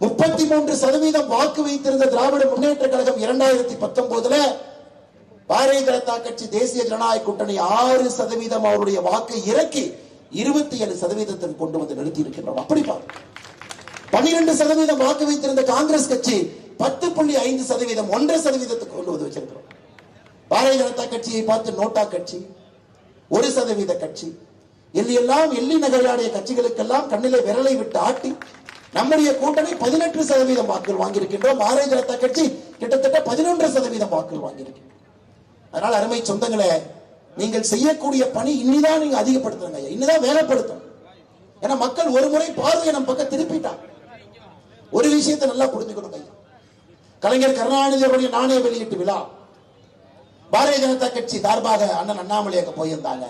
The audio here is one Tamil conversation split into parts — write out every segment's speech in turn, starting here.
முப்பத்தி மூன்று சதவீதம் வாக்கு வைத்திருந்த திராவிட முன்னேற்ற கழகம் இரண்டாயிரத்தி பத்தொன்பதுல பாரதிய ஜனதா கட்சி தேசிய ஜனநாயக கூட்டணி ஆறு சதவீதம் அவருடைய வாக்கை இறக்கி இருபத்தி ஏழு சதவீதத்தில் கொண்டு வந்து நிறுத்தி இருக்கின்றோம் அப்படி பாருங்க பன்னிரண்டு சதவீதம் வாக்கு வைத்திருந்த காங்கிரஸ் கட்சி பத்து புள்ளி ஐந்து சதவீதம் ஒன்றரை சதவீதத்துக்கு கொண்டு வந்து வச்சிருக்கிறோம். பாரதிய ஜனதா கட்சியை பார்த்து நோட்டா கட்சி ஒரு சதவீத கட்சி எல்லி எல்லாம் எள்ளி நகையாடிய கட்சிகளுக்கெல்லாம் கண்ணிலே விரலை விட்டு ஆட்டி நம்முடைய கூட்டணி பதினெட்டு சதவீதம் வாக்குகள் வாங்கியிருக்கின்றோம். பாரதிய ஜனதா கட்சி கிட்டத்தட்ட பதினொன்று சதவீதம் வாக்குகள் வாங்கியிருக்கின்றோம் அதனால் அருமை சொந்தங்களே நீங்கள் செய்யக்கூடிய பணி இன்னிதான் நீங்க அதிகப்படுத்துங்க ஐயா. இன்னிதான் வேலைப்படுத்தணும். ஏன்னா மக்கள் ஒரு முறை பார்வையை நம்ம பக்கம் திருப்பிட்டாங்க. ஒரு விஷயத்தை நல்லா புரிஞ்சுக்கணும் ஐயா. கலைஞர் கருணாநிதி அவருடைய நாணய வெளியீட்டு விழா. பாரதிய ஜனதா கட்சி சார்பாக அண்ணன் அண்ணாமலை போயிருந்தாங்க.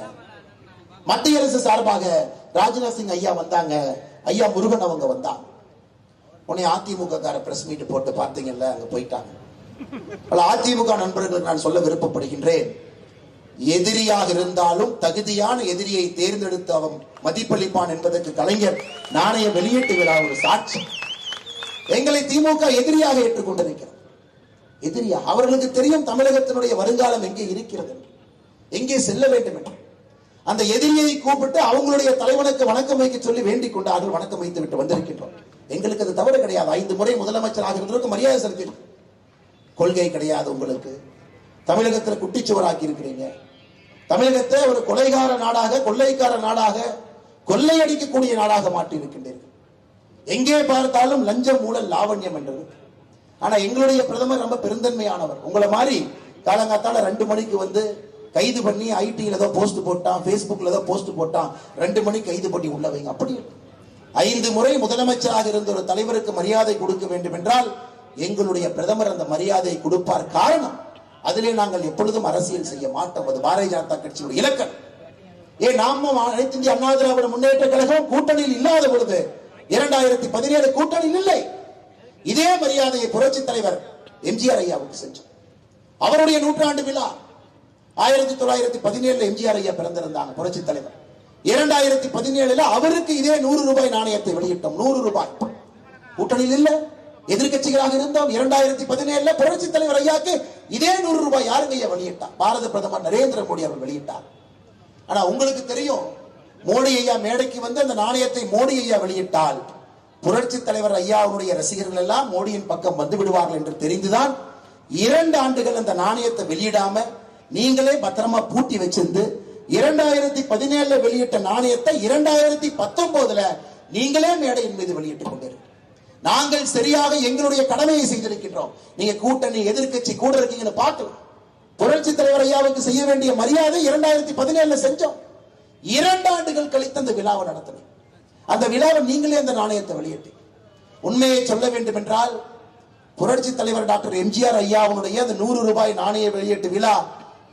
மத்திய அரசு சார்பாக ராஜ்நாத் சிங் ஐயா வந்தாங்க. ஐயா முருகன் அவங்க வந்தாங்க. உன்னை அதிமுக கார பிரஸ் மீட் போட்டு பார்த்தீங்கல்ல அங்க போயிட்டாங்க. பல அதிமுக நண்பர்களுக்கு நான் சொல்ல விருப்பப்படுகின்றேன். எதிரியாக இருந்தாலும் தகுதியான எதிரியை தேர்ந்தெடுத்து அவன் மதிப்பளிப்பான் என்பதற்கு கலைஞர் நாணய வெளியீட்டு விழா ஒரு சாட்சி. எங்களை திமுக எதிரியாக ஏற்றுக்கொண்டிருக்கிறது. எதிரியா அவர்களுக்கு தெரியும் தமிழகத்தினுடைய வருங்காலம் எங்கே இருக்கிறது என்று. எங்கே செல்ல வேண்டும் என்று. அந்த எதிரியை கூப்பிட்டு அவங்களுடைய தலைவனுக்கு வணக்கம் வைக்க சொல்லி வேண்டிக் கொண்டார்கள் வணக்கம் வைத்து விட்டு வந்திருக்கின்றோம். எங்களுக்கு அது தவறு கிடையாது. ஐந்து முறை முதலமைச்சராக இருந்ததற்கு மரியாதை செலுத்தியிருக்கோம் கொள்கை கிடையாது உங்களுக்கு. தமிழகத்தில் குட்டிச்சுவராக்கி இருக்கிறீங்க தமிழகத்தை ஒரு கொலைகார நாடாக கொள்ளைக்கார நாடாக கொள்ளையடிக்கக்கூடிய நாடாக மாற்றி இருக்கின்றீர்கள் எங்கே பார்த்தாலும் லஞ்சம் ஊழல் லாவண்யம் என்றது. ஆனா எங்களுடைய பிரதமர் ரொம்ப பெருந்தன்மையானவர். உங்களை மாதிரி காலங்காத்தால ரெண்டு மணிக்கு வந்து கைது பண்ணி ஐடியில் ஏதோ போஸ்ட் போட்டான் ஃபேஸ்புக்கில் ஏதோ போஸ்ட் போட்டான் ரெண்டு மணிக்கு கைது பண்ணி உள்ள வைங்க. அப்படி இல்லை. ஐந்து முறை முதலமைச்சராக இருந்த ஒரு தலைவருக்கு மரியாதை கொடுக்க வேண்டும் என்றால் எங்களுடைய பிரதமர் அந்த மரியாதையை கொடுப்பார் காரணம் அதிலே நாங்கள் எப்பொழுதும் அரசியல் செய்ய மாட்டோம். அது பாரதிய ஜனதா கட்சியுடைய இலக்கம் ஏ நாம அனைத்து இந்திய அண்ணா திராவிட முன்னேற்ற கழகம் கூட்டணியில் இல்லாத பொழுது இரண்டாயிரத்தி பதினேழு கூட்டணியில் இல்லை. இதே மரியாதையை புரட்சி தலைவர் எம்ஜிஆர் ஐயாவுக்கு செஞ்சோம் அவருடைய நூற்றாண்டு விழா ஆயிரத்தி தொள்ளாயிரத்தி பதினேழுல எம்ஜிஆர் ஐயா பிறந்திருந்தாங்க புரட்சி தலைவர். இரண்டாயிரத்தி பதினேழுல அவருக்கு இதே நூறு ரூபாய் நாணயத்தை வெளியிட்டோம். நூறு ரூபாய். கூட்டணியில் இல்ல. எதிர்க்கட்சிகளாக இருந்தோம். இரண்டாயிரத்தி பதினேழுல புரட்சி தலைவர் ஐயாக்கு இதே நூறு ரூபாய் யாருங்க ஐயா வெளியிட்டார்? பாரத பிரதமர் நரேந்திர மோடி அவர் வெளியிட்டார். ஆனா உங்களுக்கு தெரியும் மோடி ஐயா மேடைக்கு வந்து அந்த நாணயத்தை மோடி ஐயா வெளியிட்டால் புரட்சி தலைவர் ஐயா அவருடைய ரசிகர்கள் எல்லாம் மோடியின் பக்கம் வந்து விடுவார்கள் என்று தெரிந்துதான் இரண்டு ஆண்டுகள் அந்த நாணயத்தை வெளியிடாம நீங்களே பத்திரமா பூட்டி வச்சிருந்து இரண்டாயிரத்தி பதினேழுல வெளியிட்ட நாணயத்தை இரண்டாயிரத்தி பத்தொன்பதுல நீங்களே மேடையின் மீது வெளியிட்டுக் கொண்டிருக்க நாங்கள் சரியாக எங்களுடைய கடமையை செய்திருக்கின்றோம். நீங்க கூட்டணி எதிர்க்கட்சி கூட இருக்கீங்கன்னு பார்த்து புரட்சி தலைவர் ஐயாவுக்கு செய்ய வேண்டிய மரியாதை இரண்டாயிரத்தி பதினேழுல செஞ்சோம். இரண்டு ஆண்டுகள் கழித்து அந்த விழாவை நடத்தணும் அந்த விழாவை நீங்களே அந்த நாணயத்தை வெளியிட்டு உண்மையை சொல்ல வேண்டும் என்றால் புரட்சி தலைவர் டாக்டர் எம்ஜிஆர் ஐயாவுடைய அந்த நூறு ரூபாய் நாணய வெளியீட்டு விழா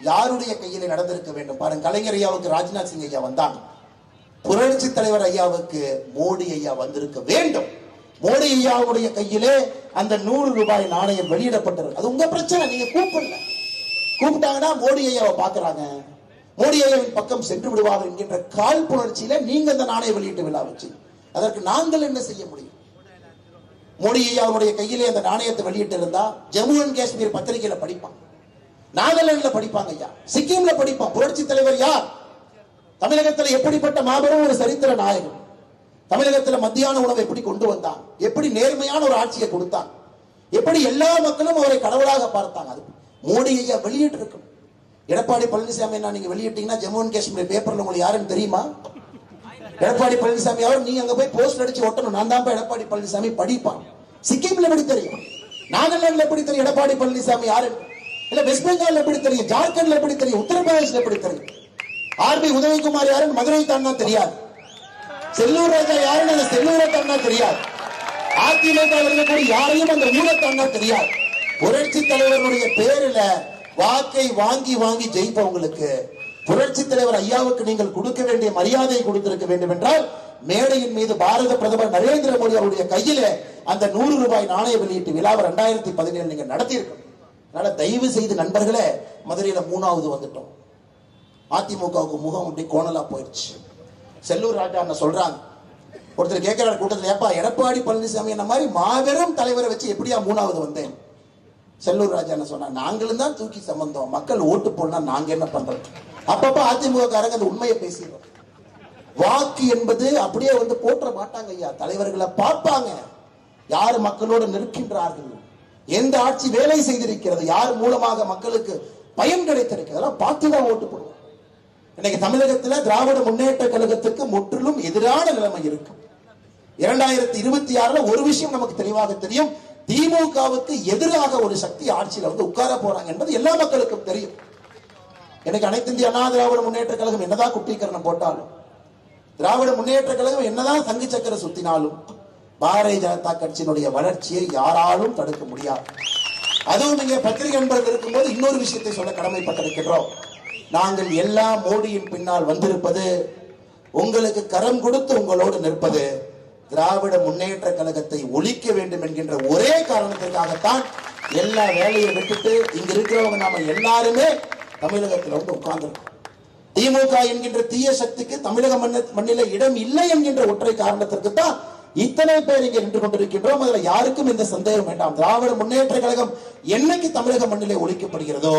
யாருடைய கையில் நடந்திருக்க வேண்டும்? பாருங்க கலைஞர் ஐயாவுக்கு ராஜ்நாத் சிங் ஐயா வந்தாங்க. புரட்சி தலைவர் ஐயாவுக்கு மோடி ஐயா வந்திருக்க வேண்டும். மோடி ஐயாவுடைய கையிலே அந்த நூறு ரூபாய் நாணயம் வெளியிடப்பட்டிருக்கு. அது உங்க பிரச்சனை நீங்க கூப்பிடல கூப்பிட்டாங்கன்னா மோடி ஐயாவை பாக்குறாங்க மோடி ஐயாவின் பக்கம் சென்று விடுவார்கள் என்கின்ற கால் புணர்ச்சியில நீங்க அந்த நாணய வெளியீட்டு விழா வச்சு. அதற்கு நாங்கள் என்ன செய்ய முடியும்? மோடி ஐயாவுடைய கையிலே அந்த நாணயத்தை வெளியிட்டு இருந்தா ஜம்மு அண்ட் காஷ்மீர் பத்திரிகையில படிப்பான் நாகாலாந்துல படிப்பாங்க ஐயா. சிக்கிம்ல படிப்பான். புரட்சி தலைவர் யார்? தமிழகத்துல எப்படிப்பட்ட மாபெரும் ஒரு சரித்திர நாயகன்? தமிழகத்துல மத்தியான உணவை எப்படி கொண்டு வந்தான்? எப்படி நேர்மையான ஒரு ஆட்சியை கொடுத்தான்? எப்படி எல்லா மக்களும் அவரை கடவுளாக பார்த்தாங்க? அது மோடி ஐயா வெளியிட்டு இருக்கணும் எடப்பாடி பழனிசாமி என்ன நீங்க வெளியிட்டீங்கன்னா ஜம்மு அண்ட் காஷ்மீர் பேப்பர்ல உங்களுக்கு யாருன்னு தெரியுமா? எடப்பாடி பழனிசாமி அவர் நீ அங்க போய் போஸ்ட் அடிச்சு ஒட்டணும். நான் தான் எடப்பாடி பழனிசாமி படிப்பான். சிக்கிம்ல எப்படி தெரியும்? நாகாலாந்துல எப்படி தெரியும் எடப்பாடி பழனிசாமி யாரு இல்ல வெஸ்ட் பெங்கால் எப்படி தெரியும்? ஜார்க்கண்ட்ல எப்படி தெரியும்? உத்தரப்பிரதேசல எப்படி தெரியும்? ஆர்பி உதயகுமார் யாருன்னு மதுரை தாண்டா தெரியாது. செல்லூர் ராஜா யாருன்னு அந்த செல்லூரை தாண்டா தெரியாது. அதிமுக இருக்கக்கூடிய யாரையும் அந்த ஊரை தாண்டா தெரியாது. புரட்சி தலைவருடைய பேரில வாக்கை வாங்கி வாங்கி ஜெயிப்பவங்களுக்கு புரட்சி தலைவர் ஐயாவுக்கு நீங்கள் கொடுக்க வேண்டிய மரியாதையை கொடுத்திருக்க வேண்டும் என்றால் மேடையின் மீது பாரத பிரதமர் நரேந்திர மோடி அவருடைய கையில அந்த நூறு ரூபாய் நாணய வெளியீட்டு விழாவை இரண்டாயிரத்தி பதினேழு நீங்க நடத்தியிருக்கணும். அதனால தயவு செய்து நண்பர்களே மதுரையில மூணாவது வந்துட்டோம். அதிமுகவுக்கு முகம் அப்படி கோணலா போயிடுச்சு. செல்லூர் ராஜா அண்ணன் சொல்றாங்க. ஒருத்தர் கேட்கிறார் கூட்டத்தில் ஏப்பா எடப்பாடி பழனிசாமி என்ன மாதிரி மாபெரும் தலைவரை வச்சு எப்படியா மூணாவது வந்தேன்? செல்லூர் ராஜா என்ன சொன்னா நாங்களும் தான் தூக்கி சம்பந்தம் மக்கள் ஓட்டு போடனா நாங்க என்ன பண்றது? அப்பப்ப அதிமுக காரங்க அந்த உண்மையை பேசிடுறோம். வாக்கு என்பது அப்படியே வந்து போற்ற மாட்டாங்க ஐயா. தலைவர்களை பார்ப்பாங்க. யார் மக்களோடு நிற்கின்றார்கள்? எந்த ஆட்சி வேலை செய்திருக்கிறது யார் மூலமாக மக்களுக்கு பயன் கிடைத்திருக்கிறது அதெல்லாம் பார்த்து தான் ஓட்டு போடுவோம். இன்னைக்கு தமிழகத்துல திராவிட முன்னேற்ற கழகத்துக்கு முற்றிலும் எதிரான நிலைமை இருக்கும் இரண்டாயிரத்தி இருபத்தி ஆறுல ஒரு விஷயம் நமக்கு தெளிவாக தெரியும். திமுகவுக்கு எதிராக ஒரு சக்தி ஆட்சியில வந்து உட்கார போறாங்க என்பது எல்லா மக்களுக்கும் தெரியும். எனக்கு அனைத்து இந்திய அண்ணா திராவிட முன்னேற்ற கழகம் என்னதான் குட்டீகரணம் போட்டாலும் திராவிட முன்னேற்ற கழகம் என்னதான் தங்கு சக்கர சுத்தினாலும் பாரதிய ஜனதா கட்சியினுடைய வளர்ச்சியை யாராலும் தடுக்க முடியாது. அதுவும் நீங்க பத்திரிகை நண்பர்கள் இருக்கும்போது இன்னொரு விஷயத்தை சொல்ல கடமைப்பட்டிருக்கின்றோம். நாங்கள் எல்லா மோடியின் பின்னால் வந்திருப்பது உங்களுக்கு கரம் கொடுத்து உங்களோடு நிற்பது திராவிட முன்னேற்ற கழகத்தை ஒழிக்க வேண்டும் என்கின்ற ஒரே காரணத்திற்காகத்தான் எல்லா வேலையை விட்டுட்டு இங்க இருக்கிறவங்க நாம எல்லாருமே தமிழகத்தில் வந்து உட்கார்ந்துருக்கோம். திமுக என்கின்ற தீய சக்திக்கு தமிழக மண்ணில இடம் இல்லை என்கின்ற ஒற்றை காரணத்திற்கு தான் இத்தனை பேர் இங்கே நின்று கொண்டிருக்கின்றோம். அதுல யாருக்கும் இந்த சந்தேகம் வேண்டாம். திராவிட முன்னேற்ற கழகம் என்னைக்கு தமிழக மண்ணிலே ஒழிக்கப்படுகிறதோ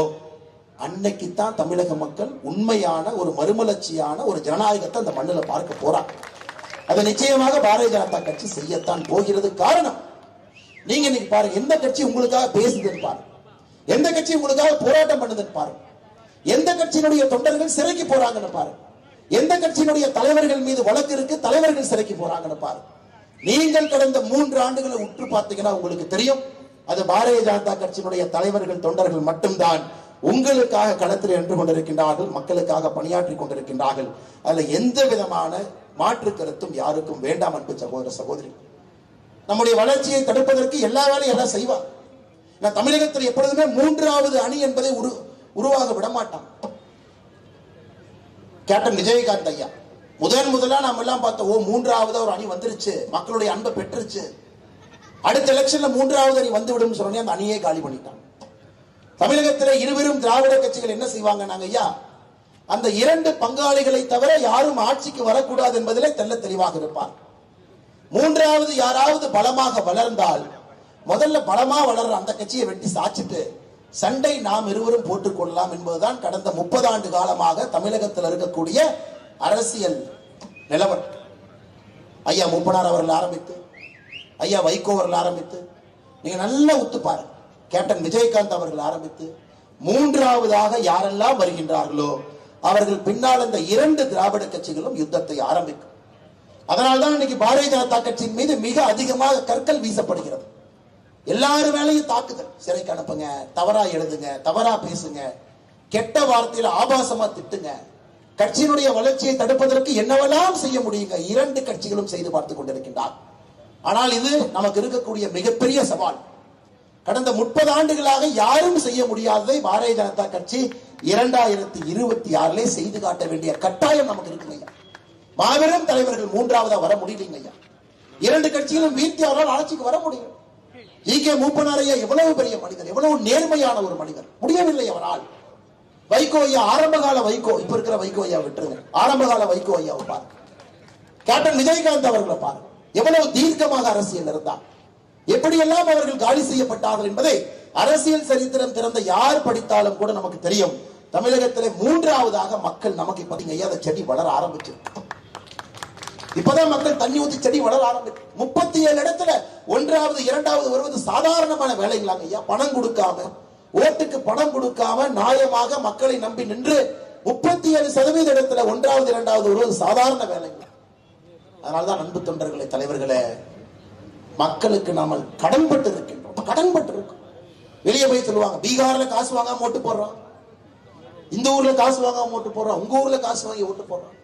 அன்னைக்கு தான் தமிழக மக்கள் உண்மையான ஒரு மறுமலர்ச்சியான ஒரு ஜனநாயகத்தை அந்த மண்ணில பார்க்க போறாங்க. அதை நிச்சயமாக பாரதிய ஜனதா கட்சி செய்யத்தான் போகிறது. காரணம் நீங்க இன்னைக்கு பாருங்க எந்த கட்சி உங்களுக்காக பேசுதுன்னு பாருங்க. எந்த கட்சி உங்களுக்காக போராட்டம் பண்ணுதுன்னு பாருங்க. எந்த கட்சியினுடைய தொண்டர்கள் சிறைக்கு போறாங்கன்னு பாருங்க. எந்த கட்சியினுடைய தலைவர்கள் மீது வழக்கு இருக்கு தலைவர்கள் சிறைக்கு போறாங்கன்னு பாருங்க. நீங்கள் கடந்த மூன்று ஆண்டுகளை உற்று பார்த்தீங்கன்னா உங்களுக்கு தெரியும். அது பாரதிய ஜனதா கட்சியினுடைய தலைவர்கள் தொண்டர்கள் மட்டும்தான் உங்களுக்காக களத்தில் நின்று கொண்டிருக்கின்றார்கள் மக்களுக்காக பணியாற்றி கொண்டிருக்கின்றார்கள். அதுல எந்த விதமான மாற்று கருத்தும் யாருக்கும் வேண்டாம் அன்பு சகோதர சகோதரி. நம்முடைய வளர்ச்சியை தடுப்பதற்கு எல்லா வேலையும் எல்லாம் செய்வார். நான் தமிழகத்தில் எப்பொழுதுமே மூன்றாவது அணி என்பதை உரு உருவாக விடமாட்டான். கேப்டன் விஜயகாந்த் ஐயா. முதன் முதலா நம்ம எல்லாம் பார்த்தோம் ஓ மூன்றாவது ஒரு அணி வந்துருச்சு மக்களுடைய அன்பை பெற்றுருச்சு. அடுத்த எலெக்ஷன்ல மூன்றாவது அணி வந்து விடும் சொன்னே அந்த அணியே காலி பண்ணிட்டாங்க. தமிழகத்தில் இருவரும் திராவிட கட்சிகள் என்ன செய்வாங்க நாங்க ஐயா? அந்த இரண்டு பங்காளிகளை தவிர யாரும் ஆட்சிக்கு வரக்கூடாது என்பதிலே தெள்ள தெளிவாக இருப்பார். மூன்றாவது யாராவது பலமாக வளர்ந்தால் முதல்ல பலமா வளர்ற அந்த கட்சியை வெட்டி சாச்சிட்டு சண்டை நாம் இருவரும் போட்டுக்கொள்ளலாம் என்பதுதான் கடந்த முப்பது ஆண்டு காலமாக தமிழகத்தில் இருக்கக்கூடிய அரசியல் நிலவரம் ஐயா மூப்பனார் அவர்கள் ஆரம்பித்து ஐயா வைகோ அவர்கள் ஆரம்பித்து நீங்க நல்லா ஒத்து பாருங்க. கேப்டன் விஜயகாந்த் அவர்கள் ஆரம்பித்து மூன்றாவதாக யாரெல்லாம் வருகின்றார்களோ அவர்கள் பின்னால் இந்த இரண்டு திராவிட கட்சிகளும் யுத்தத்தை ஆரம்பிக்கும். அதனால்தான் இன்னைக்கு பாரதிய ஜனதா கட்சியின் மீது மிக அதிகமாக கற்கள் வீசப்படுகிறது. எல்லாரும் வேலையும் தாக்குதல். சிறைக்கு அனுப்புங்க தவறா எழுதுங்க தவறா பேசுங்க கெட்ட வார்த்தையில ஆபாசமா திட்டுங்க. கட்சியினுடைய வளர்ச்சியை தடுப்பதற்கு என்னவெல்லாம் செய்ய முடியுங்க? இரண்டு கட்சிகளும் செய்து பார்த்து கொண்டிருக்கின்றார். ஆனால் இது நமக்கு இருக்கக்கூடிய மிகப்பெரிய சவால். கடந்த முப்பது ஆண்டுகளாக யாரும் செய்ய முடியாததை பாரதிய ஜனதா கட்சி இரண்டாயிரத்தி இருபத்தி ஆறிலே செய்து காட்ட வேண்டிய கட்டாயம் நமக்கு இருக்குங்க ஐயா. மாபெரும் தலைவர்கள் மூன்றாவதா வர முடியலைங்க ஐயா. இரண்டு கட்சிகளும் வீழ்த்தி அவரால் ஆட்சிக்கு வர முடியும். ஈகே கே மூப்பனாரையா எவ்வளவு பெரிய மனிதர் எவ்வளவு நேர்மையான ஒரு மனிதர். முடியவில்லை அவரால். வைகோ ஐயா ஆரம்பகால வைகோ இப்ப இருக்கிற வைகோ ஐயா விட்டுருங்க. ஆரம்பகால வைகோ ஐயாவை பாருங்க. கேப்டன் விஜயகாந்த் அவர்களை பாருங்க. எவ்வளவு தீர்க்கமாக அரசியல் இருந்தார் எப்படியெல்லாம் அவர்கள் காலி செய்யப்பட்டார்கள் என்பதை அரசியல் சரித்திரம் திறந்த யார் படித்தாலும் கூட நமக்கு தெரியும். தமிழகத்திலே மூன்றாவதாக மக்கள் நமக்கு இப்ப ஐயா அந்த செடி வளர ஆரம்பிச்சு. இப்பதான் மக்கள் தண்ணி ஊத்தி செடி வளர ஆரம்பிச்சு. முப்பத்தி ஏழு இடத்துல ஒன்றாவது இரண்டாவது வருவது சாதாரணமான வேலைங்களாங்க ஐயா. பணம் கொடுக்காம ஓட்டுக்கு பணம் கொடுக்காம நியாயமாக மக்களை நம்பி நின்று முப்பத்தி ஏழு சதவீத இடத்துல ஒன்றாவது இரண்டாவது வருவது சாதாரண வேலைங்க. அதனால்தான் அன்பு தொண்டர்களே தலைவர்களே மக்களுக்கு நாம கடன்பட்டு இருக்கின்றோம் கடன்பட்டு இருக்கோம் வெளியே போய் சொல்லுவாங்க பீகார்ல காசு வாங்காம ஓட்டு போடுறோம். இந்த ஊர்ல காசு வாங்காம ஓட்டு போடுறோம். உங்க ஊர்ல காசு வாங்கி ஓட்டு போடுறோம்.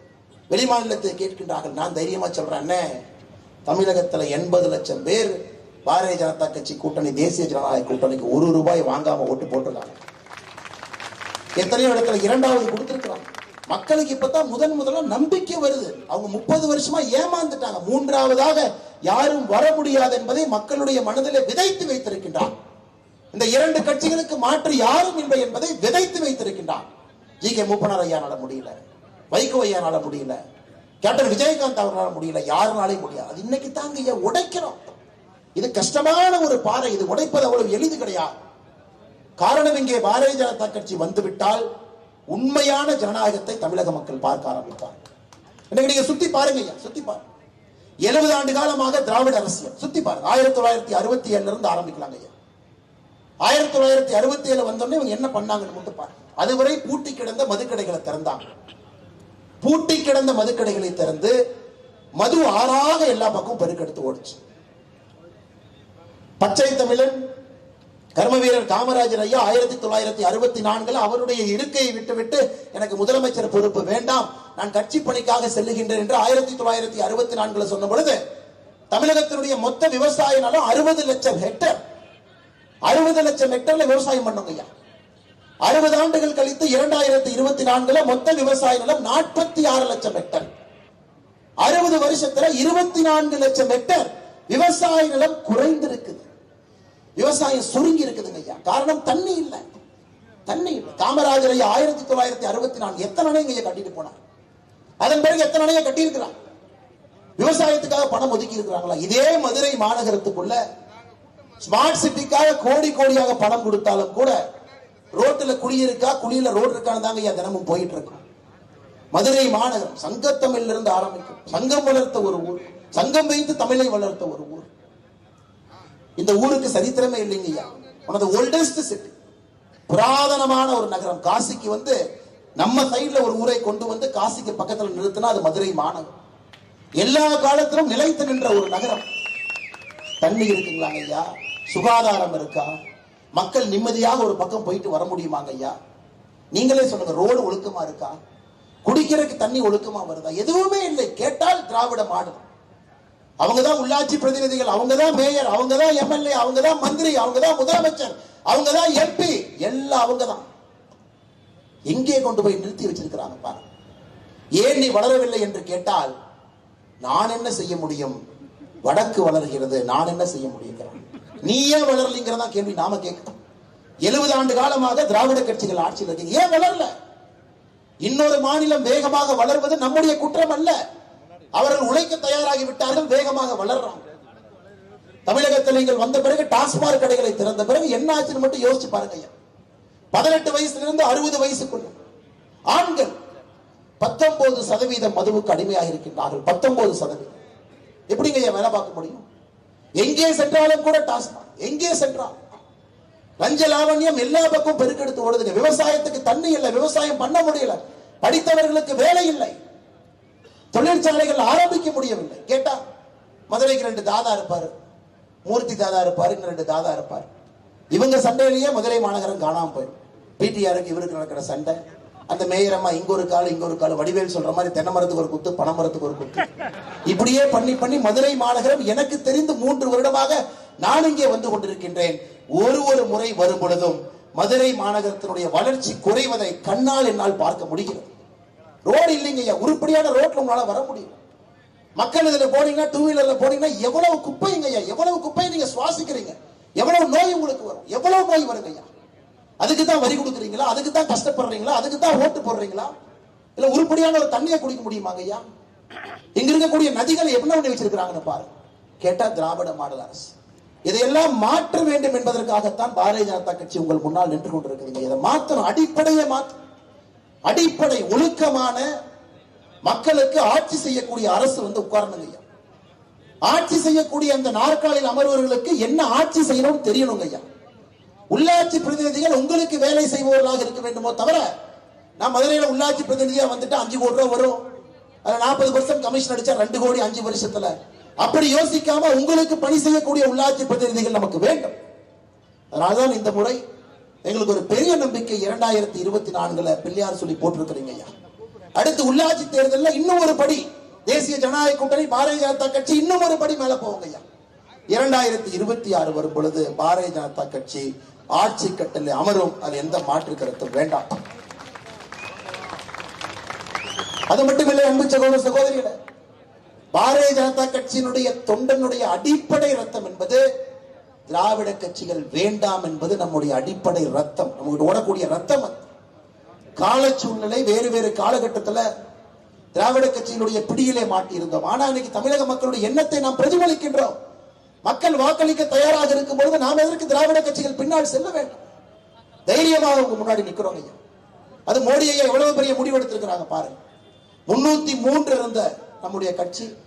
வெளி மாநிலத்தை கேட்கின்றார்கள். நான் தைரியமா சொல்றேன் தமிழகத்துல எண்பது லட்சம் பேர் பாரதிய ஜனதா கட்சி கூட்டணி தேசிய ஜனநாயக கூட்டணிக்கு ஒரு ரூபாய் வாங்காம ஓட்டு போட்டிருக்காங்க. எத்தனையோ இடத்துல இரண்டாவது கொடுத்திருக்கிறாங்க. மக்களுக்கு இப்பதான் முதன் முதல்ல நம்பிக்கை வருது. அவங்க முப்பது வருஷமா ஏமாந்துட்டாங்க. மூன்றாவதாக யாரும் வர முடியாது என்பதை மக்களுடைய மனதில் விதைத்து வைத்திருக்கின்றார். இந்த இரண்டு கட்சிகளுக்கு மாற்று யாரும் இல்லை என்பதை விதைத்து வைத்திருக்கின்றார். ஜி. கே. மூப்பனார் ஐயானால முடியல. வைகோ ஐயானால முடியல. கேப்டன் விஜயகாந்த் அவர்களால் முடியல. யாருனாலையும் முடியாது. அது இன்னைக்கு தாங்க ஐயா உடைக்கிறோம். இது கஷ்டமான ஒரு பாறை இது உடைப்பது அவ்வளவு எளிது கிடையாது. காரணம் இங்கே பாரதிய ஜனதா கட்சி வந்துவிட்டால் உண்மையான ஜனநாயகத்தை தமிழக மக்கள் பார்க்க ஆரம்பிப்பார் இன்னைக்கு நீங்க சுத்தி பாருங்க ஐயா சுத்தி பாருங்க. எழுபது ஆண்டு காலமாக திராவிட அரசியல். சுத்தி பாருங்க. ஆயிரத்தி தொள்ளாயிரத்தி அறுபத்தி ஏழுல இருந்து ஆரம்பிக்கலாங்க ஐயா. ஆயிரத்தி தொள்ளாயிரத்தி அறுபத்தி ஏழு வந்தோடனே இவங்க என்ன பண்ணாங்கன்னு மட்டும் பாருங்க. அதுவரை பூட்டி கிடந்த மதுக்கடைகளை திறந்தாங்க. பூட்டி கிடந்த மதுக்கடைகளை திறந்து மது ஆறாக எல்லா பக்கமும் பெருக்கெடுத்து ஓடுச்சு. பச்சை தமிழன் கர்ம வீரர் காமராஜர் ஐயா ஆயிரத்தி தொள்ளாயிரத்தி அறுபத்தி நான்குல அவருடைய இருக்கையை விட்டுவிட்டு எனக்கு முதலமைச்சர் பொறுப்பு வேண்டாம் நான் கட்சி பணிக்காக செல்லுகின்றேன் என்று ஆயிரத்தி தொள்ளாயிரத்தி அறுபத்தி நான்குல சொன்ன பொழுது தமிழகத்தினுடைய மொத்த விவசாய நிலம் அறுபது லட்சம் ஹெக்டர். அறுபது லட்சம் ஹெக்டர்ல விவசாயம் பண்ணுங்க ஐயா. அறுபது ஆண்டுகள் கழித்து இரண்டாயிரத்தி இருபத்தி நான்குல மொத்த விவசாய நிலம் நாற்பத்தி ஆறு லட்சம் ஹெக்டர். அறுபது வருஷத்துல இருபத்தி நான்கு லட்சம் ஹெக்டர் விவசாய நிலம் குறைந்திருக்குது. விவசாயம் சுருங்கி இருக்குதுங்க ஐயா. காரணம் தண்ணி இல்லை. தண்ணி இல்லை. காமராஜர் ஐயா ஆயிரத்தி தொள்ளாயிரத்தி அறுபத்தி நாலு எத்தனை அணைங்க ஐயா கட்டிட்டு போனார்? அதன் பிறகு எத்தனை அணையை கட்டி விவசாயத்துக்காக பணம் ஒதுக்கி இருக்கிறாங்களா? இதே மதுரை மாநகரத்துக்குள்ள ஸ்மார்ட் சிட்டிக்காக கோடி கோடியாக பணம் கொடுத்தாலும் கூட ரோட்டுல குழி இருக்கா குழியில ரோடு இருக்கான்னு தாங்க ஐயா தினமும் போயிட்டு இருக்கோம். மதுரை மாநகரம் சங்கத்தமிழிலிருந்து ஆரம்பிக்கும். சங்கம் வளர்த்த ஒரு ஊர். சங்கம் வைத்து தமிழை வளர்த்த ஒரு ஊர். இந்த ஊருக்கு சரித்திரமே இல்லைங்க ஐயா. ஓல்டஸ்ட் சிட்டி புராதனமான ஒரு நகரம். காசிக்கு வந்து நம்ம சைடுல ஒரு ஊரை கொண்டு வந்து காசிக்கு பக்கத்துல நிறுத்தினா அது மதுரை மாநகரம். எல்லா காலத்திலும் நிலைத்து நின்ற ஒரு நகரம். தண்ணி இருக்குங்களாங்க ஐயா? சுகாதாரம் இருக்கா? மக்கள் நிம்மதியாக ஒரு பக்கம் போயிட்டு வர முடியுமாங்க ஐயா? நீங்களே சொல்லுங்க ரோடு ஒழுக்கமா இருக்கா? குடிக்கிறதுக்கு தண்ணி ஒழுக்கமா வருதா? எதுவுமே இல்லை. கேட்டால் திராவிட மாடல். அவங்க தான் உள்ளாட்சி பிரதிநிதிகள் அவங்க தான் மேயர் அவங்க தான் எம்எல்ஏ அவங்க தான் மந்திரி அவங்க தான் முதலமைச்சர் அவங்க தான் எம்பி எல்லாம் அவங்க தான் எங்கே கொண்டு போய் நிறுத்தி வச்சிருக்கிறாங்க பாருங்க. ஏன் நீ வளரவில்லை என்று கேட்டால் நான் என்ன செய்ய முடியும்? வடக்கு வளர்கிறது நான் என்ன செய்ய முடியும் நீ ஏன் வளரலைங்கிறதா கேள்வி நாம கேட்கிறோம். எழுபது ஆண்டு காலமாக திராவிட கட்சிகள் ஆட்சியில் இருக்கு ஏன் வளரல? இன்னொரு மாநிலம் வேகமாக வளர்வது நம்முடைய குற்றம் அல்ல அவர்கள் உழைக்க தயாராகி விட்டார்கள் வேகமாக வளர்றாங்க. தமிழகத்தில் நீங்கள் வந்த பிறகு டாஸ்மாக் கடைகளை திறந்த பிறகு என்ன ஆச்சுன்னு மட்டும் யோசிச்சு பாருங்க ஐயா. பதினெட்டு வயசுல இருந்து அறுபது வயசுக்குள்ள ஆண்கள் பத்தொன்பது சதவீதம் மதுவுக்கு அடிமையாக இருக்கின்றார்கள். பத்தொன்பது சதவீதம். எப்படிங்க ஐயா வேலை பார்க்க முடியும்? எங்கே சென்றாலும் கூட டாஸ்மாக் எங்கே சென்றால் லஞ்ச லாவண்யம் எல்லா பக்கம் பெருக்கெடுத்து ஓடுதுங்க. விவசாயத்துக்கு தண்ணி இல்லை விவசாயம் பண்ண முடியல. படித்தவர்களுக்கு வேலை இல்லை. தொழிற்சாலைகள் ஆரம்பிக்க முடியவில்லை. கேட்டா மதுரைக்கு ரெண்டு தாதா இருப்பாரு மூர்த்தி தாதா இருப்பாரு ரெண்டு தாதா இருப்பாரு. இவங்க சண்டையிலேயே மதுரை மாநகரம் காணாம போயிடும். பிடிஆருக்கு இவருக்கு நடக்கிற சண்டை அந்த மேயரம்மா இங்க ஒரு கால் இங்க ஒரு கால் வடிவேல் சொல்ற மாதிரி தென்னை மரத்துக்கு ஒரு குத்து பனை மரத்துக்கு ஒரு குத்து. இப்படியே பண்ணி பண்ணி மதுரை மாநகரம் எனக்கு தெரிந்து மூன்று வருடமாக நான் இங்கே வந்து கொண்டிருக்கின்றேன். ஒரு ஒரு முறை வரும் பொழுதும் மதுரை மாநகரத்தினுடைய வளர்ச்சி குறைவதை கண்ணால் என்னால் பார்க்க முடிகிறது. ரோடு இல்லைங்க ஐயா. உருப்படியான ரோட்ல உங்களால வர முடியும். மக்கள் இதுல போனீங்கன்னா டூ வீலர்ல போனீங்கன்னா எவ்வளவு குப்பைங்க ஐயா? எவ்வளவு குப்பையை நீங்க சுவாசிக்கிறீங்க? எவ்வளவு நோய் உங்களுக்கு வரும்? எவ்வளவு நோய் வருங்க ஐயா? அதுக்கு தான் வரி கொடுக்குறீங்களா? அதுக்கு தான் கஷ்டப்படுறீங்களா? அதுக்கு தான் ஓட்டு போடுறீங்களா? இல்ல உருப்படியான ஒரு தண்ணியை குடிக்க முடியுமாங்க ஐயா? இங்க இருக்கக்கூடிய நதிகள் என்ன ஒண்ணு வச்சிருக்கிறாங்கன்னு பாருங்க. கேட்டா திராவிட மாடல் அரசு. இதையெல்லாம் மாற்ற வேண்டும் என்பதற்காகத்தான் பாரதிய ஜனதா கட்சி உங்கள் முன்னால் நின்று கொண்டிருக்கிறீங்க இதை மாற்றணும் அடிப்படையை மாற்ற அடிப்படை ஒழுக்கமான மக்களுக்கு ஆட்சி செய்யக்கூடிய அரசு வந்து உட்காரணுங்க ஐயா. ஆட்சி செய்யக்கூடிய அந்த நாற்காலியில் அமர்வர்களுக்கு என்ன ஆட்சி செய்யணும்னு தெரியணுங்க ஐயா. உள்ளாட்சி பிரதிநிதிகள் உங்களுக்கு வேலை செய்பவர்களாக இருக்க வேண்டுமோ தவிர நான் மதுரையில உள்ளாட்சி பிரதிநிதியா வந்துட்டு அஞ்சு கோடி ரூபா வரும். அதுல நாற்பது பர்சன்ட் கமிஷன் அடிச்சா ரெண்டு கோடி அஞ்சு வருஷத்துல. அப்படி யோசிக்காம உங்களுக்கு பணி செய்யக்கூடிய உள்ளாட்சி பிரதிநிதிகள் நமக்கு வேண்டும். அதனால்தான் இந்த முறை எங்களுக்கு ஒரு பெரிய நம்பிக்கை இரண்டாயிரத்தி இருபத்தி நான்குல பிள்ளையார் சொல்லி போட்டிருக்கிறீங்க ஐயா. அடுத்து உள்ளாட்சி தேர்தலில் இன்னும் ஒரு படி தேசிய ஜனநாயக கூட்டணி பாரதிய ஜனதா கட்சி இன்னும் ஒரு படி மேல போவாங்க ஐயா. இரண்டாயிரத்தி இருபத்தி ஆறு வரும் பொழுது பாரதிய ஜனதா கட்சி ஆட்சி கட்டளை அமரும். அது எந்த மாற்று கருத்தும் வேண்டாம். அது மட்டுமில்லை அன்பு சகோதர சகோதரிகளே பாரதிய ஜனதா கட்சியினுடைய தொண்டனுடைய அடிப்படை ரத்தம் என்பது திராவிட கட்சிகள் வேண்டாம் என்பது நம்முடைய அடிப்படை ரத்தம். நமக்கு ஓடக்கூடிய ரத்தம் அது. கால சூழ்நிலை வேறு வேறு காலகட்டத்துல திராவிட கட்சியினுடைய பிடியிலே மாட்டியிருந்தோம். ஆனா இன்னைக்கு தமிழக மக்களுடைய எண்ணத்தை நாம் பிரதிபலிக்கின்றோம். மக்கள் வாக்களிக்க தயாராக இருக்கும் பொழுது நாம் எதற்கு திராவிட கட்சிகள் பின்னால் செல்ல வேண்டும்? தைரியமாக உங்க முன்னாடி நிக்கிறோம் ஐயா. அது மோடி ஐயா எவ்வளவு பெரிய முடிவு எடுத்திருக்கிறாங்க பாருங்க. முன்னூத்தி மூன்று இருந்த நம்முடைய கட்சி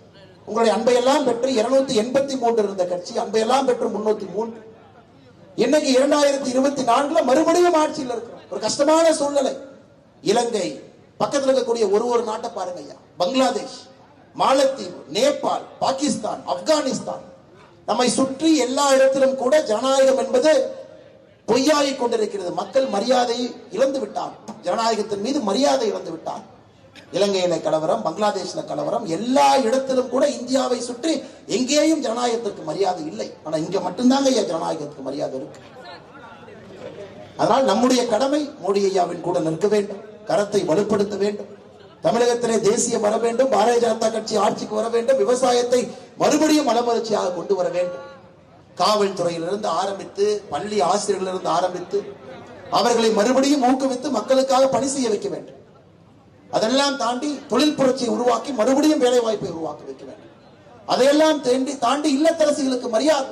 உங்களுடைய அன்பையெல்லாம் பெற்று இருநூத்தி எண்பத்தி மூன்று இருந்த கட்சி அன்பையெல்லாம் பெற்று முன்னூத்தி மூன்று. இன்னைக்கு இரண்டாயிரத்தி இருபத்தி நான்குல மறுபடியும் ஆட்சியில் இருக்கிறோம். ஒரு கஷ்டமான சூழ்நிலை. இலங்கை பக்கத்தில் இருக்கக்கூடிய ஒரு ஒரு நாட்டை பாருங்க ஐயா. பங்களாதேஷ் மாலத்தீவு நேபாள் பாகிஸ்தான் ஆப்கானிஸ்தான். நம்மை சுற்றி எல்லா இடத்திலும் கூட ஜனநாயகம் என்பது பொய்யாகி கொண்டிருக்கிறது. மக்கள் மரியாதையை இழந்து விட்டார். ஜனநாயகத்தின் மீது மரியாதை இழந்து விட்டார். இலங்கையில கலவரம் பங்களாதேஷ்ல கலவரம் எல்லா இடத்திலும் கூட இந்தியாவை சுற்றி எங்கேயும் ஜனநாயகத்திற்கு மரியாதை இல்லை. ஆனா இங்க மட்டும்தாங்க ஐயா ஜனநாயகத்துக்கு மரியாதை இருக்கு. அதனால் நம்முடைய கடமை மோடி ஐயாவின் கூட நிற்க வேண்டும் கரத்தை வலுப்படுத்த வேண்டும் தமிழகத்திலே தேசியம் வர வேண்டும் பாரதிய ஜனதா கட்சி ஆட்சிக்கு வர வேண்டும் விவசாயத்தை மறுபடியும் மலமலர்ச்சியாக கொண்டு வர வேண்டும். காவல்துறையிலிருந்து ஆரம்பித்து பள்ளி ஆசிரியர்களிலிருந்து ஆரம்பித்து அவர்களை மறுபடியும் ஊக்குவித்து மக்களுக்காக பணி செய்ய வைக்க வேண்டும். அதெல்லாம் தாண்டி தொழில் புரட்சியை உருவாக்கி மறுபடியும் வேலை வாய்ப்பை உருவாக்க வைக்க வேண்டும். அதையெல்லாம் தாண்டி தாண்டி இல்லத்தரசிகளுக்கு மரியாதை.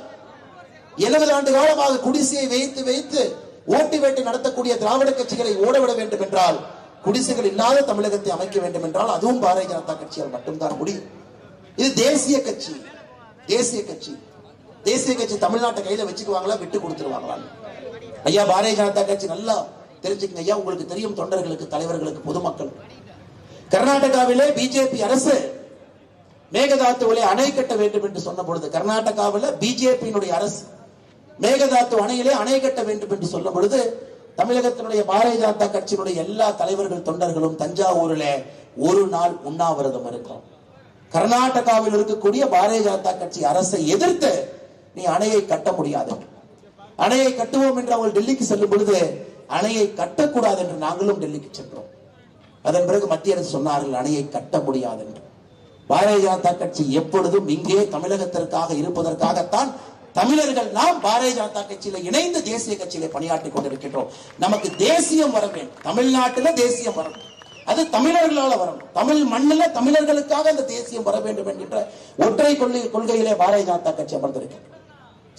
எழுபது ஆண்டு காலமாக குடிசையை வைத்து வைத்து ஓட்டி வேட்டை நடத்தக்கூடிய திராவிட கட்சிகளை ஓடவிட வேண்டும் என்றால் குடிசைகள் இல்லாத தமிழகத்தை அமைக்க வேண்டும் என்றால் அதுவும் பாரதிய ஜனதா கட்சியால் மட்டும்தான் முடியும். இது தேசிய கட்சி. தேசிய கட்சி. தேசிய கட்சி தமிழ்நாட்டை கையில வச்சுக்குவாங்களா விட்டு கொடுத்துருவாங்களா? ஐயா பாரதிய ஜனதா கட்சி நல்லா தெரிஞ்சுக்கங்க ஐயா. உங்களுக்கு தெரியும் தொண்டர்களுக்கு தலைவர்களுக்கு பொதுமக்கள். கர்நாடகாவிலே பிஜேபி அரசு மேகதாத்துவிலே அணை கட்ட வேண்டும் என்று சொன்ன பொழுது கர்நாடகாவில் பிஜேபியினுடைய அரசு மேகதாத்து அணையிலே அணை கட்ட வேண்டும் என்று சொல்லும் பொழுது தமிழகத்தினுடைய பாரதிய ஜனதா கட்சியினுடைய எல்லா தலைவர்கள் தொண்டர்களும் தஞ்சாவூரிலே ஒரு நாள் உண்ணாவிரதம் இருக்கிறோம் கர்நாடகாவில் இருக்கக்கூடிய பாரதிய ஜனதா கட்சி அரசை எதிர்த்து நீ அணையை கட்ட முடியாது. அணையை கட்டுவோம் என்று அவர்கள் டெல்லிக்கு செல்லும் பொழுது அணையை கட்டக்கூடாது என்று நாங்களும் டெல்லிக்கு சென்றோம். அதன் பிறகு மத்திய அரசு சொன்னார்கள் அணையை கட்ட முடியாது என்று பாரதிய ஜனதா கட்சி எப்பொழுதும் இங்கே தமிழகத்திற்காக இருப்பதற்காகத்தான் தமிழர்கள் நாம் பாரதிய ஜனதா கட்சியில இணைந்து தேசிய கட்சியில பணியாற்றிக் கொண்டிருக்கின்றோம். நமக்கு தேசியம் வர வேண்டும். தமிழ்நாட்டில தேசியம் வரணும் அது தமிழர்களால வரணும் தமிழ் மண்ணில தமிழர்களுக்காக அந்த தேசியம் வர வேண்டும் என்கின்ற ஒற்றை கொள்கை கொள்கையிலே பாரதிய ஜனதா கட்சி அமர்ந்திருக்கிறது.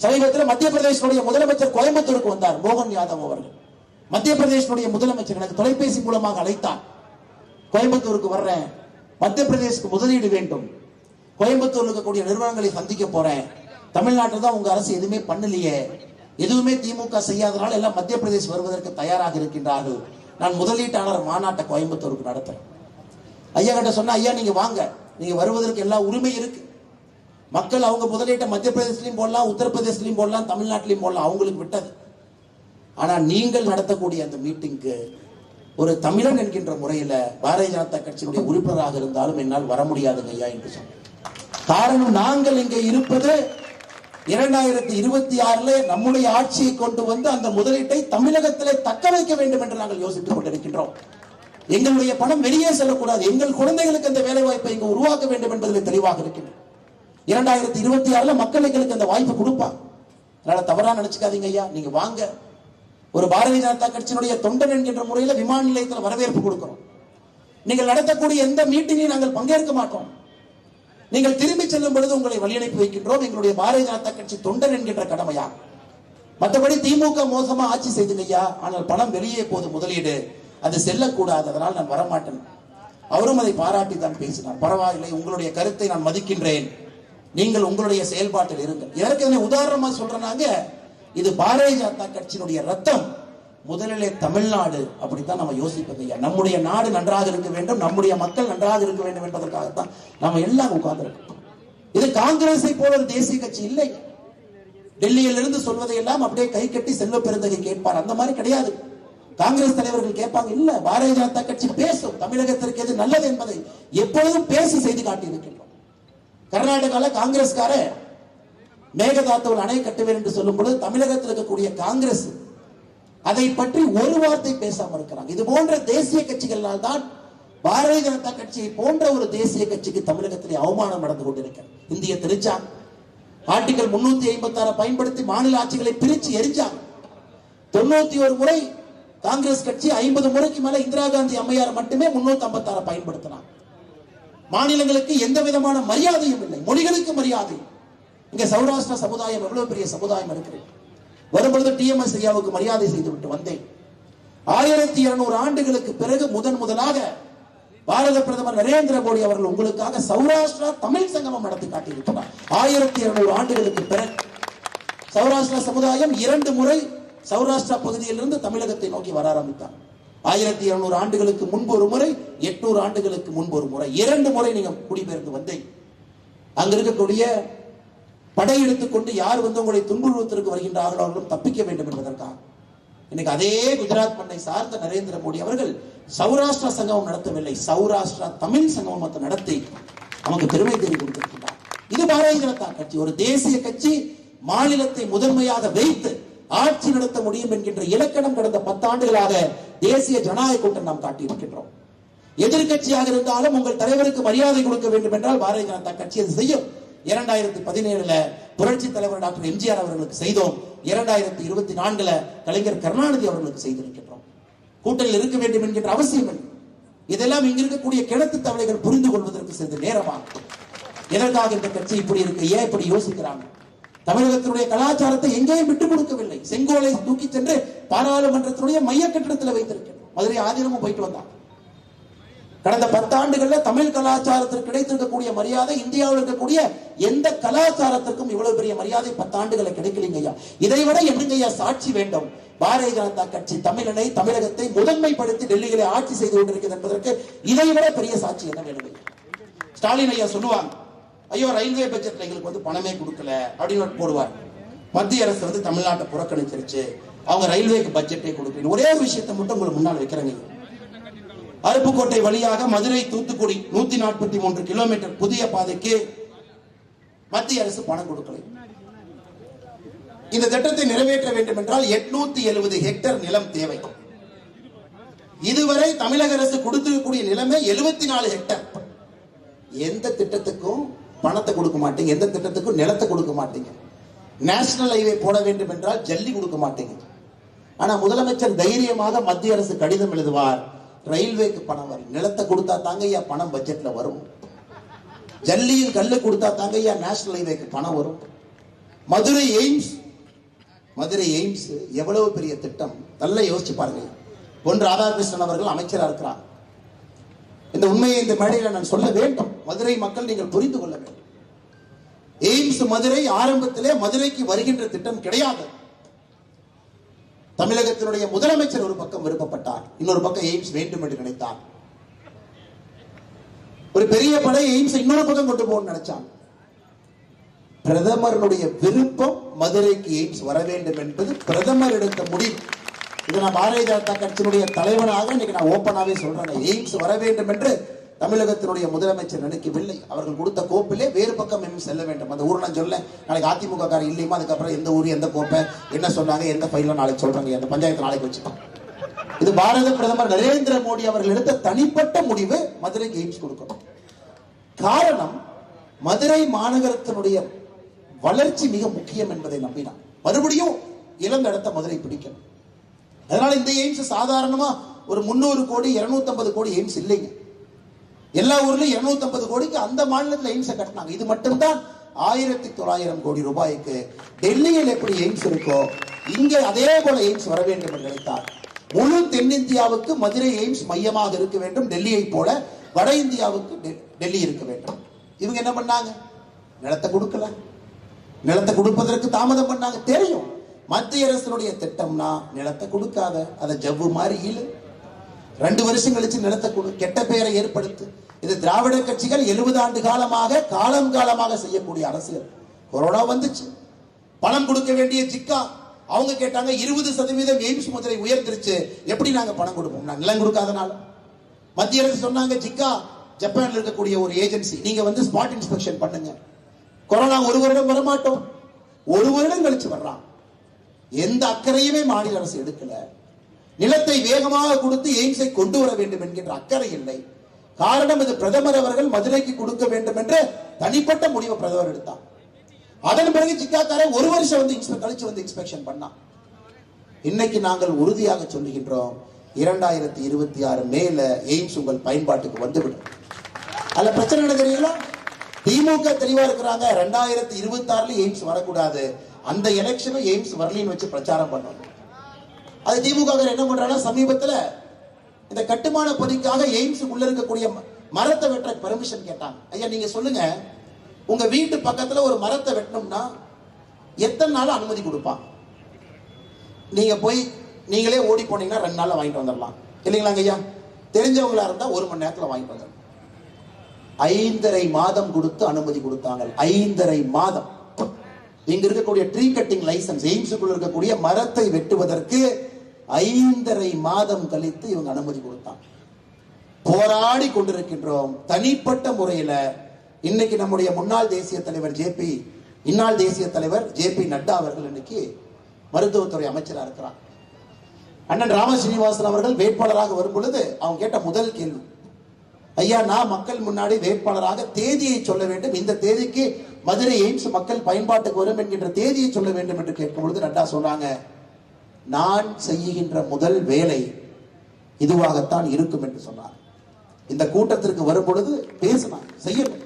சமீபத்தில் மத்திய பிரதேசனுடைய முதலமைச்சர் கோயம்புத்தூருக்கு வந்தார் மோகன் யாதவ் அவர்கள். மத்திய பிரதேசனுடைய முதலமைச்சர் எனக்கு தொலைபேசி மூலமாக அழைத்தார். கோயம்புத்தூருக்கு வர்றேன். மத்திய பிரதேசத்துக்கு முதலீடு வேண்டும். கோயம்புத்தூர்ல இருக்கக்கூடிய நிறுவனங்களை சந்திக்க போறேன். தமிழ்நாட்டில் தான் உங்க அரசு எதுவுமே பண்ணலையே. எதுவுமே திமுக செய்யாதனால எல்லாம் மத்திய பிரதேசம் வருவதற்கு தயாராக இருக்கின்றார்கள். நான் முதலீட்டாளர் மாநாட்டை கோயம்புத்தூருக்கு நடத்துறேன். ஐயா கிட்ட சொன்னா ஐயா நீங்க வாங்க. நீங்க வருவதற்கு எல்லா உரிமை இருக்கு. மக்கள் அவங்க முதலீட்டை மத்திய பிரதேசலையும் போடலாம் உத்தரப்பிரதேசலையும் போடலாம் தமிழ்நாட்டிலையும் போடலாம். அவங்களுக்கு விட்டது. ஆனா நீங்கள் நடத்தக்கூடிய அந்த மீட்டிங்க்கு ஒரு தமிழன் என்கின்ற முறையில பாரதிய ஜனதா கட்சியினுடைய உறுப்பினராக இருந்தாலும் என்னால் வர முடியாதுங்க ஐயா என்று சொன்னேன் காரணம் நாங்கள் இங்கே இருப்பது இரண்டாயிரத்தி இருபத்தி ஆறுல நம்முடைய ஆட்சியை கொண்டு வந்து அந்த முதலீட்டை தமிழகத்திலே தக்க வைக்க வேண்டும் என்று நாங்கள் யோசித்துக் கொண்டிருக்கின்றோம். எங்களுடைய பணம் வெளியே செல்லக்கூடாது. எங்கள் குழந்தைகளுக்கு அந்த வேலை வாய்ப்பை இங்கு உருவாக்க வேண்டும் என்பதில் தெளிவாக இருக்கின்றோம். இரண்டாயிரத்தி இருபத்தி ஆறுல மக்கள் எங்களுக்கு அந்த வாய்ப்பு கொடுப்பாங்க. அதனால தவறா நினைச்சுக்காதீங்க ஐயா. நீங்க வாங்க. ஒரு பாரதிய ஜனதா கட்சியினுடைய தொண்டன் என்கின்ற முறையில் விமான நிலையத்தில் வரவேற்பு கொடுக்கிறோம். நீங்கள் நடத்தக்கூடிய எந்த மீட்டிங்கையும் நாங்கள் பங்கேற்க மாட்டோம். நீங்கள் திரும்பி செல்லும் பொழுது உங்களை வழியனுப்பி வைக்கின்றோம். எங்களுடைய பாரதிய ஜனதா கட்சி தொண்டன் என்கின்ற கடமையா? மற்றபடி திமுக மோசமா ஆட்சி செய்துங்க ஐயா ஆனால் பணம் வெளியே போது முதலீடு. அது செல்லக்கூடாது. அதனால் நான் வரமாட்டேன். அவரும் அதை பாராட்டி தான் பேசினார். பரவாயில்லை. உங்களுடைய கருத்தை நான் மதிக்கின்றேன். நீங்கள் உங்களுடைய செயல்பாட்டில் இருங்கள். இதற்கு என்ன உதாரணமா சொல்றேனாங்க இது பாரதிய ஜனதா கட்சியினுடைய ரத்தம் முதலிலே தமிழ்நாடு அப்படித்தான் நம்ம யோசிப்பது ஐயா. நம்முடைய நாடு நன்றாக இருக்க வேண்டும் நம்முடைய மக்கள் நன்றாக இருக்க வேண்டும் என்பதற்காகத்தான் நம்ம எல்லாம் உட்கார்ந்துருக்கோம். இது காங்கிரஸை போல ஒரு தேசிய கட்சி இல்லை. டெல்லியிலிருந்து சொல்வதை எல்லாம் அப்படியே கை கட்டி செல்வ பெருந்தகை கேட்பார். அந்த மாதிரி கிடையாது. காங்கிரஸ் தலைவர்கள் கேட்பாங்க இல்ல பாரதிய ஜனதா கட்சி பேசும். தமிழகத்திற்கு எது நல்லது என்பதை எப்பொழுதும் பேசி செய்து காட்டியிருக்கின்றோம். கர்நாடகால காங்கிரஸ்கார மேகதாத்தவள் அணை கட்டுவேன் என்று சொல்லும் பொழுது தமிழகத்தில் இருக்கக்கூடிய காங்கிரஸ் அதை பற்றி ஒரு வார்த்தை பேசாமல் இருக்கிறாங்க. இது போன்ற தேசிய கட்சிகளால் தான் பாரதிய ஜனதா கட்சியை போன்ற ஒரு தேசிய கட்சிக்கு தமிழகத்திலே அவமானம் நடந்து கொண்டிருக்கிறது. இந்திய திருச்சாங்க ஆர்டிகல் முன்னூத்தி ஐம்பத்தி ஆறு பயன்படுத்தி மாநில ஆட்சிகளை பிரிச்சு எரிஞ்சாங்க தொண்ணூத்தி ஒரு முறை காங்கிரஸ் கட்சி ஐம்பது முறைக்கு மேல இந்திரா காந்தி அம்மையார் மட்டுமே முன்னூத்தி ஐம்பத்தி ஆறு பயன்படுத்தினார் மாநிலங்களுக்கு எந்த விதமான மரியாதையும் இல்லை. மொழிகளுக்கு மரியாதை. இங்க சௌராஷ்டிர சமுதாயம் எவ்வளவு பெரிய சமுதாயம் இருக்கிறது வரும்பொழுது டிஎம்எஸ் ஐயாவுக்கு மரியாதை செய்து விட்டு வந்தேன். ஆயிரத்தி இருநூறு ஆண்டுகளுக்கு பிறகு முதன் முதலாக பாரத பிரதமர் நரேந்திர மோடி அவர்கள் உங்களுக்காக சௌராஷ்டிரா தமிழ் சங்கமம் நடத்தி காட்டியிருக்கிறார். ஆயிரத்தி இருநூறு ஆண்டுகளுக்கு பிறகு. சௌராஷ்டிரா சமுதாயம் இரண்டு முறை சௌராஷ்டிரா பகுதியிலிருந்து தமிழகத்தை நோக்கி வர ஆரம்பித்தார். ஆயிரத்தி இருநூறு ஆண்டுகளுக்கு முன்பு ஒரு முறை எட்நூறு ஆண்டுகளுக்கு முன்பு ஒரு முறை. இரண்டு முறை நீங்க குடிபெயர்ந்து வந்தீங்க அங்க இருக்கக்கூடிய படையெடுத்துக் கொண்டு யார் வந்து உங்களை துன்புறுவதற்கு வருகின்றார்களோ அவர்களும் தப்பிக்க வேண்டும் என்பதற்காக. இன்னைக்கு அதே குஜராத் மண்ணை சார்ந்த நரேந்திர மோடி அவர்கள் சௌராஷ்டிரா சங்கமம் நடத்தவில்லை. சௌராஷ்டிரா தமிழ் சங்கமத்தை நடத்தி நமக்கு பெருமை தேடி கொடுத்திருக்கிறார். இது பாரதிய ஜனதா கட்சி. ஒரு தேசிய கட்சி மாநிலத்தை முதன்மையாக வைத்து ஆட்சி நடத்த முடியும் என்கின்ற இலக்கணம் கடந்த பத்தாண்டுகளாக தேசிய ஜனநாயக கூட்டம் நாம் காட்டியிருக்கின்றோம். எதிர்க்கட்சியாக இருந்தாலும் உங்கள் தலைவருக்கு மரியாதை கொடுக்க வேண்டும் என்றால் பாரதிய ஜனதா கட்சி அது செய்யும். இரண்டாயிரத்தி பதினேழுல புரட்சி தலைவர் டாக்டர் எம்ஜிஆர் அவர்களுக்கு செய்தோம். இரண்டாயிரத்தி இருபத்தி நான்குல கலைஞர் கருணாநிதி அவர்களுக்கு செய்திருக்கின்றோம். கூட்டணியில் இருக்க வேண்டும் என்கின்ற அவசியம் இல்லை. இதெல்லாம் இங்க இருக்கக்கூடிய கிணத்து தவளைகள் புரிந்து கொள்வதற்கு சிறிது நேரமாகும். எதற்காக இந்த கட்சி இப்படி இருக்கு? ஏன் இப்படி யோசிக்கிறாங்க? தமிழகத்தினுடைய கலாச்சாரத்தை எங்கேயும் விட்டுக் கொடுக்கவில்லை. செங்கோலை தூக்கி சென்று பாராளுமன்றத்தினுடைய மைய கட்டிடத்தில் வைத்திருக்கிறோம் மதுரை ஆதீனமும் போயிட்டு வந்தாங்க கடந்த பத்தாண்டுகள்ல தமிழ் கலாச்சாரத்திற்கு கிடைத்திருக்கக்கூடிய மரியாதை இந்தியாவில் இருக்கக்கூடிய எந்த கலாச்சாரத்திற்கும் இவ்வளவு பெரிய மரியாதை பத்தாண்டுகளை கிடைக்கலைங்க ஐயா. இதை விட என்னங்க ஐயா சாட்சி வேண்டும்? பாரதிய ஜனதா கட்சி தமிழனை தமிழகத்தை முதன்மைப்படுத்தி டெல்லியிலே ஆட்சி செய்து கொண்டிருக்கிறது என்பதற்கு இதை விட பெரிய சாட்சி என்ன வேணும் ஸ்டாலின் ஐயா சொல்லுவாங்க ஐயோ ரயில்வே பட்ஜெட்ல எங்களுக்கு வந்து பணமே கொடுக்கல அப்படின்னு போடுவார். மத்திய அரசு வந்து தமிழ்நாட்டை புறக்கணிச்சிருச்சு. அவங்க ரயில்வேக்கு பட்ஜெட்டே கொடுக்கல ஒரே ஒரு விஷயத்தை மட்டும் உங்களுக்கு முன்னால் வைக்கிறாங்க அருப்புக்கோட்டை வழியாக மதுரை தூத்துக்குடி நூத்தி நாற்பத்தி மூன்று கிலோமீட்டர் புதிய பாதைக்கு மத்திய அரசு பணம் கொடுக்கலை. இந்த திட்டத்தை நிறைவேற்ற வேண்டும் என்றால் எட்நூத்தி எழுபது ஹெக்டேர் நிலம் தேவை. இதுவரை தமிழக அரசு கொடுத்திருக்கக்கூடிய நிலைமை எழுபத்தி நாலு ஹெக்டேர். எந்த திட்டத்துக்கும் பணத்தை கொடுக்க மாட்டீங்க. எந்த திட்டத்துக்கும் நிலத்தை கொடுக்க மாட்டீங்க. நேஷனல் ஹைவே போட வேண்டும் என்றால் ஜல்லி கொடுக்க மாட்டீங்க. ஆனா முதலமைச்சர் தைரியமாக மத்திய அரசு கடிதம் எழுதுவார். ரயில்வேக்கு பணம் வரும் நிலத்தை கொடுத்தா தாங்க ஐயா பணம் பட்ஜெட்ல வரும். ஜல்லியில் கல்லு கொடுத்தா தாங்க ஐயா நேஷனல் ஹைவேக்கு பணம் வரும். மதுரை எய்ம்ஸ் மதுரை எய்ம்ஸ் எவ்வளவு பெரிய திட்டம்? நல்லா யோசிச்சு பாருங்க. பொன் ராதாகிருஷ்ணன் அவர்கள் அமைச்சராக இருக்கிறார். இந்த உண்மையை இந்த மேடையில் நான் சொல்ல வேண்டும். மதுரை மக்கள் நீங்கள் புரிந்து கொள்ள வேண்டும். எய்ம்ஸ் மதுரை ஆரம்பத்திலே மதுரைக்கு வருகின்ற திட்டம் கிடையாது. தமிழகத்தினுடைய முதலமைச்சர் ஒரு பக்கம் விருப்பப்பட்டார் இன்னொரு பக்கம் எய்ம்ஸ் வேண்டும் என்று நினைத்தார். ஒரு பெரிய படை எய்ம்ஸ் இன்னொரு பக்கம் கொண்டு போகணும்னு நினைச்சான் பிரதமருடைய விருப்பம் மதுரைக்கு எய்ம்ஸ் வர வேண்டும் என்பது பிரதமர் எடுத்த முடிவு. இதை நான் பாரதிய ஜனதா கட்சியினுடைய தலைவனாக இன்னைக்கு நான் ஓப்பனாவே சொல்றேன். எய்ம்ஸ் வர வேண்டும் என்று தமிழகத்தினுடைய முதலமைச்சர் நினைக்கவில்லை. அவர்கள் கொடுத்த கோப்பிலே வேறு பக்கம் செல்ல வேண்டும். அந்த ஊரை நான் சொல்ல நாளைக்கு அதிமுக காரர் இல்லையுமா அதுக்கப்புறம் எந்த ஊர் எந்த கோப்பை என்ன சொன்னாங்க எந்த ஃபைல நாளைக்கு சொல்றாங்க எந்த பஞ்சாயத்து நாளைக்கு வச்சுக்கோம் இது பாரத பிரதமர் நரேந்திர மோடி அவர்கள் எடுத்த தனிப்பட்ட முடிவு மதுரைக்கு எய்ம்ஸ் கொடுக்கணும். காரணம் மதுரை மாநகரத்தினுடைய வளர்ச்சி மிக முக்கியம் என்பதை நம்பினான் மறுபடியும் இழந்த இடத்த மதுரை பிடிக்கணும். அதனால இந்த எய்ம்ஸ் சாதாரணமா ஒரு முன்னூறு கோடி 250 கோடி எய்ம்ஸ் இல்லைங்க. எல்லா ஊர்லயும் 250 கோடிக்கு அந்த மாநிலத்தில் எய்ம்ஸை கட்டினாங்க. இது மட்டும்தான் ஆயிரத்தி தொள்ளாயிரம் கோடி ரூபாய்க்கு டெல்லியில் எப்படி எய்ம்ஸ் இருக்கோ இங்கே அதே போல எய்ம்ஸ் வர வேண்டும் என்று நினைத்தார். முழு தென்னிந்தியாவுக்கு மதுரை எய்ம்ஸ் மையமாக இருக்க வேண்டும். டெல்லியை போல வட இந்தியாவுக்கு டெ- டெல்லி இருக்க வேண்டும். இவங்க என்ன பண்ணாங்க? நிலத்தை கொடுக்கல. நிலத்தை கொடுப்பதற்கு தாமதம் பண்ணாங்க. தெரியும். மத்திய அரசினுடைய திட்டம்னா நிலத்தை கொடுக்காத. அதை ஜவ்வு மாதிரி இல்லை ரெண்டு வருஷம் கழிச்சு நிறுத்தக்கூடும் கெட்ட பெயரை ஏற்படுத்து. இது திராவிட கட்சிகள் எழுபது ஆண்டு காலமாக காலம் காலமாக செய்யக்கூடிய அரசியல். கொரோனா வந்துச்சு. பணம் கொடுக்க வேண்டிய ஜிக்கா. அவங்க கேட்டாங்க இருபது சதவீதம் எய்ம்ஸ் முதலை உயர்ந்துருச்சு. எப்படி நாங்க பணம் கொடுப்போம்? நான் நிலம் கொடுக்காதனால. மத்திய அரசு சொன்னாங்க ஜிக்கா ஜப்பான்ல இருக்கக்கூடிய ஒரு ஏஜென்சி. நீங்க வந்து ஸ்பாட் இன்ஸ்பெக்ஷன் பண்ணுங்க. கொரோனா ஒரு வருடம் வரமாட்டோம். ஒரு வருடம் கழிச்சு வர்றான். எந்த அக்கறையுமே மாநில அரசு எடுக்கல. நிலத்தை வேகமாக கொடுத்து எய்ம்ஸை கொண்டு வர வேண்டும் என்கின்ற அக்கறை இல்லை. காரணம் இது பிரதமர் அவர்கள் மதுரைக்கு கொடுக்க வேண்டும் என்ற தனிப்பட்ட முடிவை பிரதமர் எடுத்தார். அதன் பிறகு சிக்காக்காரன் ஒரு வருஷம் வந்து கழிச்சு வந்து இன்ஸ்பெக்ஷன் பண்ணான். இன்னைக்கு நாங்கள் உறுதியாக சொல்லுகின்றோம் இரண்டாயிரத்தி இருபத்தி ஆறு மேல எய்ம்ஸ் உங்கள் பயன்பாட்டுக்கு வந்துவிடும். அதுல பிரச்சனை என்ன தெரியுங்களா திமுக தெளிவா இருக்கிறாங்க ரெண்டாயிரத்தி இருபத்தி ஆறுல எய்ம்ஸ் வரக்கூடாது. அந்த எலெக்ஷனும் எய்ம்ஸ் வரலின்னு வச்சு பிரச்சாரம் பண்ணணும். அது திமுக என்ன பண்றாங்கன்னா சமீபத்துல இந்த கட்டுமான பொதிக்காக எய்ம்ஸ் உள்ள இருக்கக்கூடிய ம- மரத்தை வெட்ட பெர்மிஷன் கேட்டாங்க. ஐயா நீங்க சொல்லுங்க. உங்க வீட்டு பக்கத்துல ஒரு மரத்தை வெட்டணும்னா எத்தனை நாள் அனுமதி கொடுப்பான் நீங்க போய் நீங்களே ஓடி போனீங்கன்னா ரெண்டு நாள்ல வாங்கிட்டு வந்துடலாம். இல்லைங்களாங்க ஐயா தெரிஞ்சவங்களா இருந்தா ஒரு மணி நேரத்துல வாங்கிட்டு வந்துடலாம் ஐந்தரை மாதம் கொடுத்து அனுமதி கொடுத்தாங்க ஐந்தரை மாதம். இங்க இருக்கக்கூடிய ட்ரீ கட்டிங் லைசன்ஸ் எய்ம்ஸுக்குள்ள இருக்கக்கூடிய மரத்தை வெட்டுவதற்கு ஐந்தரை மாதம் கழித்து இவங்க அனுமதி கொடுத்தாங்க போராடி கொண்டிருக்கின்றோம். தனிப்பட்ட முறையில இன்னைக்கு நம்முடைய முன்னாள் தேசிய தலைவர் ஜேபி இந்நாள் தேசிய தலைவர் ஜேபி நட்டா அவர்கள் இன்னைக்கு மருத்துவத்துறை அமைச்சராக இருக்கிறார். அண்ணன் ராம சீனிவாசன் அவர்கள் வேட்பாளராக வரும் பொழுது அவங்க கேட்ட முதல் கேள்வி ஐயா நான் மக்கள் முன்னாடி வேட்பாளராக தேதியை சொல்ல வேண்டும். இந்த தேதிக்கு மதுரை எய்ம்ஸ் மக்கள் பயன்பாட்டுக்கு வரும் என்கின்ற தேதியை சொல்ல வேண்டும் என்று கேட்கும் பொழுது நட்டா சொன்னாங்க நான் செய்கின்ற முதல் வேலை இதுவாகத்தான் இருக்கும் என்று சொன்னார். இந்த கூட்டத்திற்கு வரும் பொழுது பேசினார் செய்யணும்.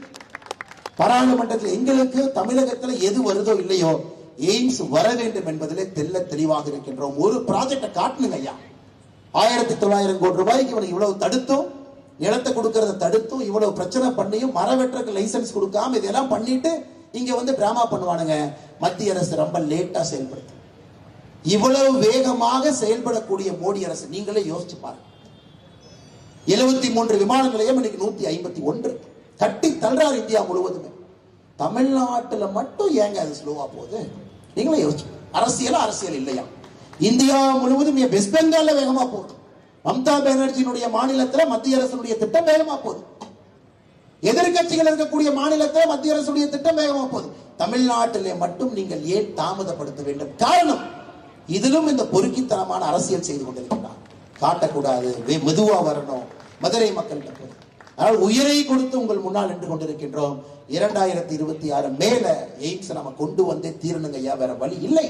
பாராளுமன்றத்தில் எங்களுக்கு தமிழகத்தில் எது வருதோ இல்லையோ எய்ம்ஸ் வர வேண்டும் என்பதிலே தெல்ல தெளிவாக இருக்கின்றோம். ஒரு ப்ராஜெக்டை காட்டணுங்க ஐயா. ஆயிரத்தி தொள்ளாயிரம் கோடி ரூபாய்க்கு இவனுக்கு இவ்வளவு தடுத்தும் நிலத்தை கொடுக்கறத தடுத்தும் இவ்வளவு பிரச்சனை பண்ணியும் மர வெட்டுறதுக்கு லைசன்ஸ் கொடுக்காம இதெல்லாம் பண்ணிட்டு இங்க வந்து டிராமா பண்ணுவானுங்க. மத்திய அரசு ரொம்ப லேட்டா செயல்படுத்தும் இவ்வளவு வேகமாக செயல்படக்கூடிய மோடி அரசு நீங்களே யோசிச்சு பாருங்க. எழுபத்தி மூன்று விமான நிலையம் இன்னைக்கு நூத்தி ஐம்பத்தி ஒன்று கட்டி தள்ளுறாரு இந்தியா முழுவதுமே. தமிழ்நாட்டுல மட்டும் ஏங்க அது ஸ்லோவா போகுது? நீங்களே யோசிச்சு அரசியல் அரசியல் இல்லையா? இந்தியா முழுவதும் வெஸ்ட் பெங்கால்ல வேகமா போகுது. மம்தா பானர்ஜியினுடைய மாநிலத்துல மத்திய அரசுடைய திட்டம் வேகமா போகுது. எதிர்க்கட்சிகள் இருக்கக்கூடிய மாநிலத்தில் மத்திய அரசுடைய திட்டம் வேகமா போகுது. தமிழ்நாட்டிலே மட்டும் நீங்கள் ஏன் தாமதப்படுத்த வேண்டும்? காரணம் இதிலும் இந்த பொறுக்கித்தனமான அரசியல் செய்து கொண்டிருக்கிறார். காட்டக்கூடாது மெதுவா வரணும். மதுரை மக்கள்கிட்ட ஆனால் அதனால் உயிரை கொடுத்து உங்கள் முன்னால் நின்று கொண்டிருக்கின்றோம். இரண்டாயிரத்தி இருபத்தி ஆறு மேல எய்ம்ஸ் நம்ம கொண்டு வந்தே தீரணுங்க ஐயா வேற வழி இல்லை.